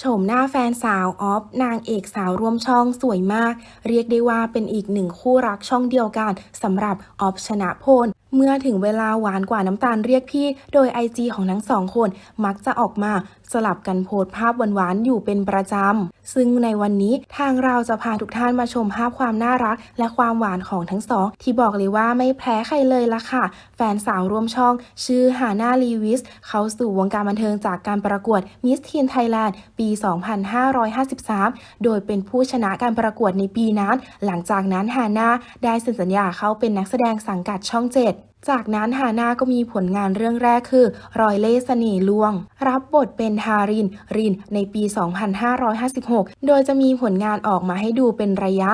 โฉมหน้าแฟนสาวออฟนางเอกสาวร่วมช่องสวยมาก เรียกได้ว่าเป็นอีกหนึ่งคู่รักช่องเดียวกันสำหรับออฟชนะพล เมื่อถึงเวลาหวานกว่าน้ำตาลเรียกพี่ โดย IG ของทั้งสองคนมักจะออกมาสลับกันโพสภาพหวานๆอยู่เป็นประจำ ซึ่งในวันนี้ทางเราจะพาทุกท่านมาชมภาพความน่ารัก และความหวานของทั้งสอง ที่บอกเลยว่าไม่แพ้ใครเลยละค่ะ แฟนสาวร่วมช่อง ชื่อฮาน่าลีวิส เขาสู่วงการบันเทิงจากการประกวด Miss Teen Thailand ปี 2553 โดยเป็นผู้ชนะการประกวดในปีนั้น หลังจากนั้นฮาน่าได้เซ็นสัญญาเข้าเป็นนักแสดงสังกัดช่อง7จจากนั้นฮาน่าก็มีผลงานเรื่องแรกคือ รอยเล่ห์เสน่ห์ลวง รับบทเป็นฮาริน รินในปี 2556 โดยจะมีผลงานออกมาให้ดูเป็นระยะ